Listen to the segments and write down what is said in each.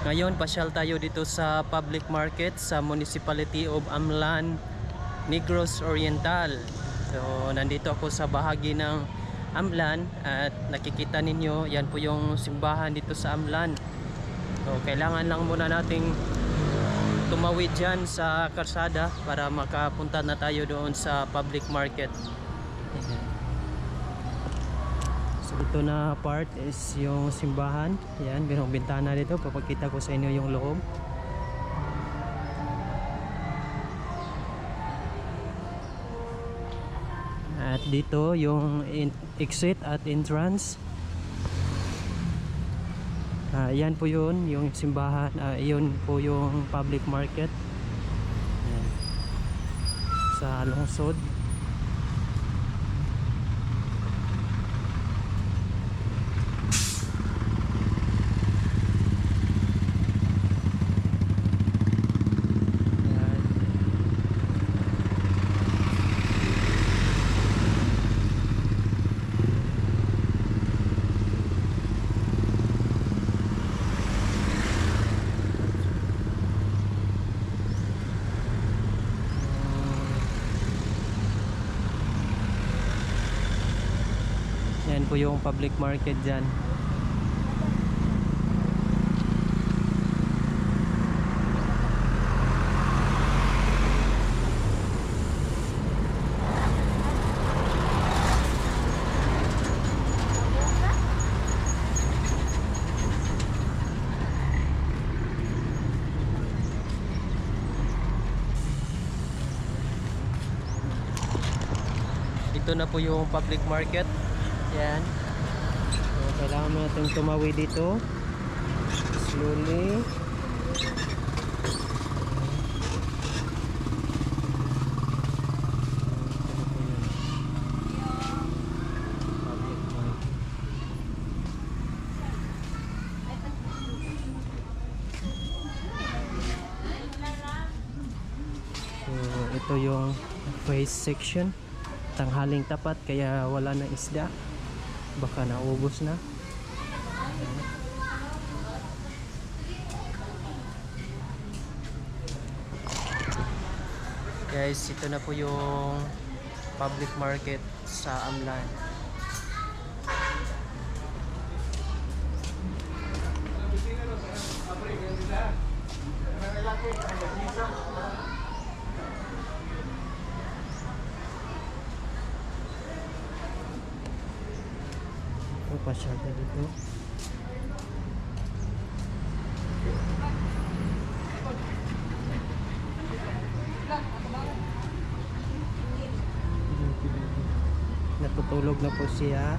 Ngayon, pasyal tayo dito sa public market sa Municipality of Amlan, Negros Oriental. So, nandito ako sa bahagi ng Amlan at nakikita ninyo, yan po yung simbahan dito sa Amlan. So, kailangan lang muna nating tumawid dyan sa karsada para makapunta na tayo doon sa public market. Ito na part is yung simbahan. Yan, merong bintana dito. Papakita ko sa inyo yung loob. At dito yung exit at entrance. Ah, yan po yun, yung simbahan. Ah, yun po yung public market. Yan. Sa lungsod. Po yung public market dyan. Ito na po yung public market. Yan. So, kailangan natin tumawi dito. Slowly. So, ito yung face section tanghaling tapat kaya wala na isda baka naubos na. Guys ito na po yung public market sa Amlan ito pa siya dito natutulog na po siya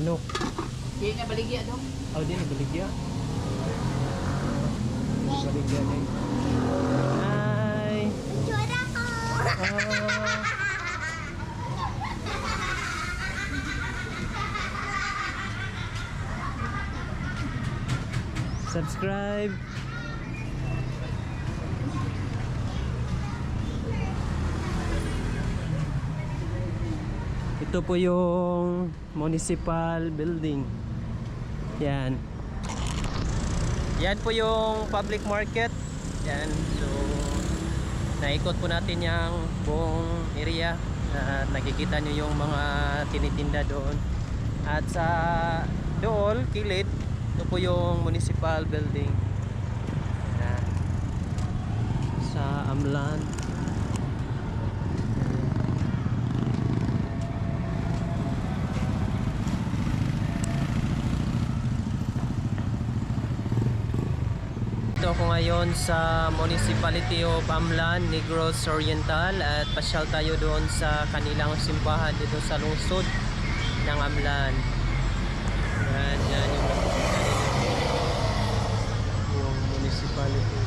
manok. Hindi na baligya dong. oh di nabaligya nabaligya din hi. Ah. subscribe. Ito po yung municipal building. Yan. Yan po yung public market. Yan. So naikot po natin yung buong area. Na nakikita nyo yung mga tinitinda doon. At sa dool kilid ito po yung municipal building. Yan. sa Amlan Nandito ako ngayon sa Municipality of Amlan, Negros Oriental at pasyal tayo doon sa kanilang simbahan dito sa lungsod ng Amlan. Yan, yan yung nakikita ninyo. Yung municipality.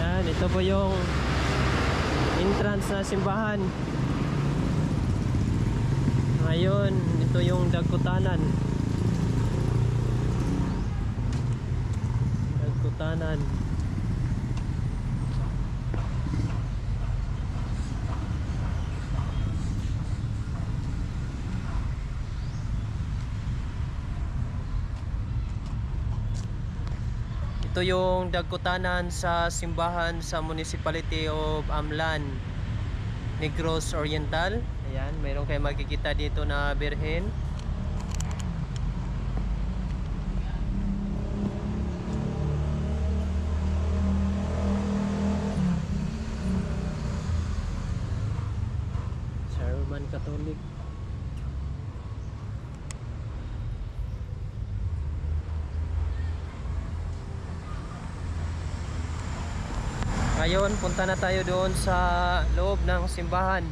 Yan, ito po yung entrance na simbahan. Ngayon, ito yung Dagkutanan. Dagkutanan. Ito yung dagkutanan sa simbahan sa Municipality of Amlan, Negros Oriental. Ayan, mayroon kayo makikita dito na birhen. Roman Catholic. Ngayon, punta na tayo doon sa loob ng simbahan.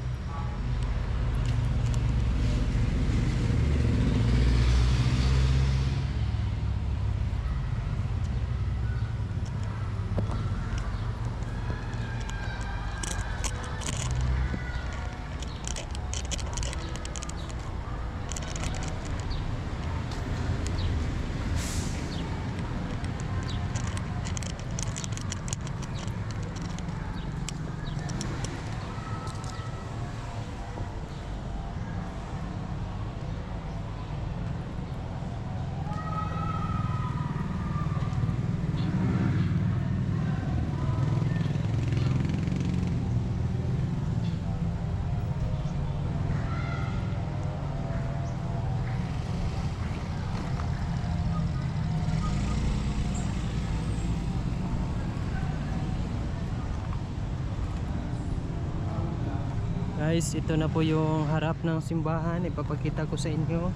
Guys, ito na po yung harap ng simbahan. Ipapakita ko sa inyo.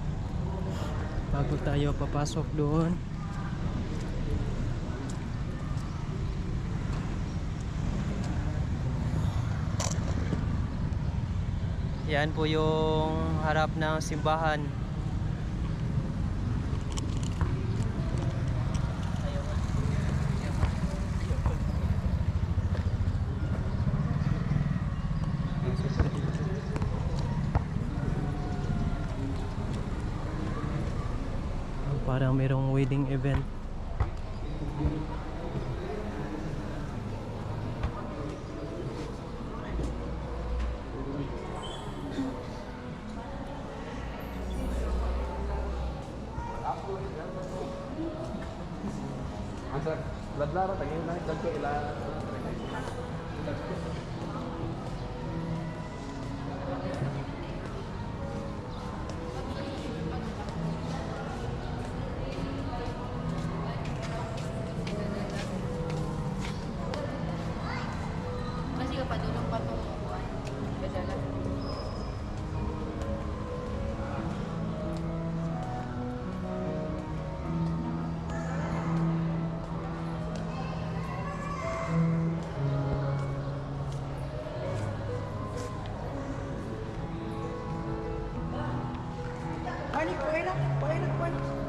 Bago tayo papasok doon. Yan po yung harap ng simbahan. Parang mayroong wedding event. Ladlara tagin na dagko ila. bueno, bueno.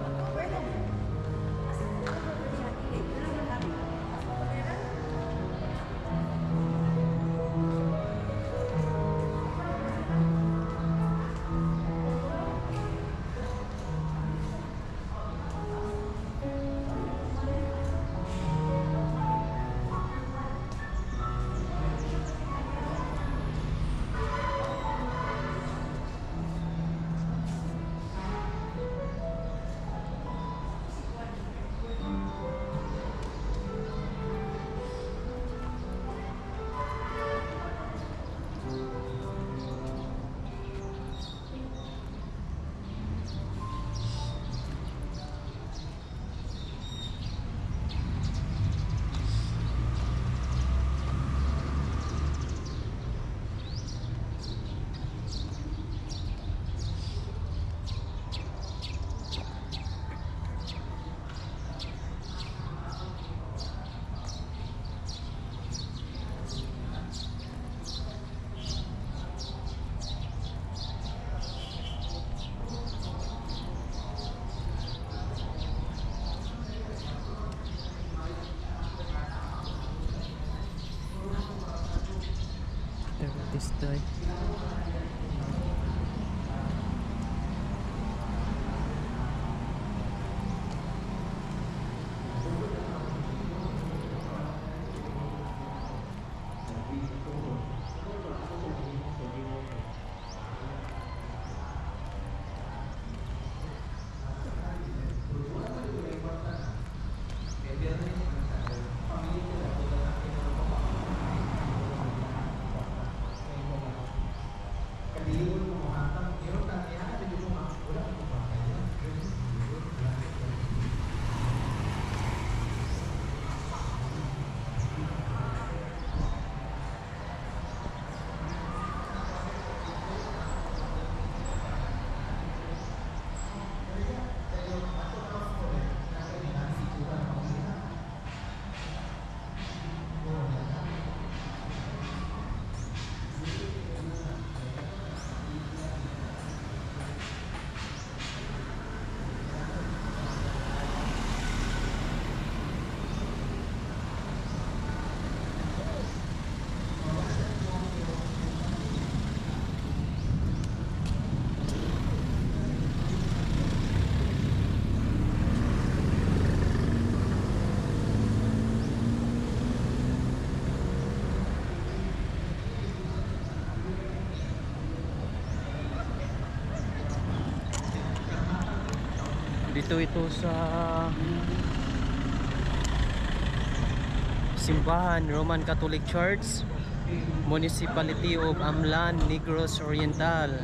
Dito ito sa simbahan Roman Catholic Church Municipality of Amlan, Negros Oriental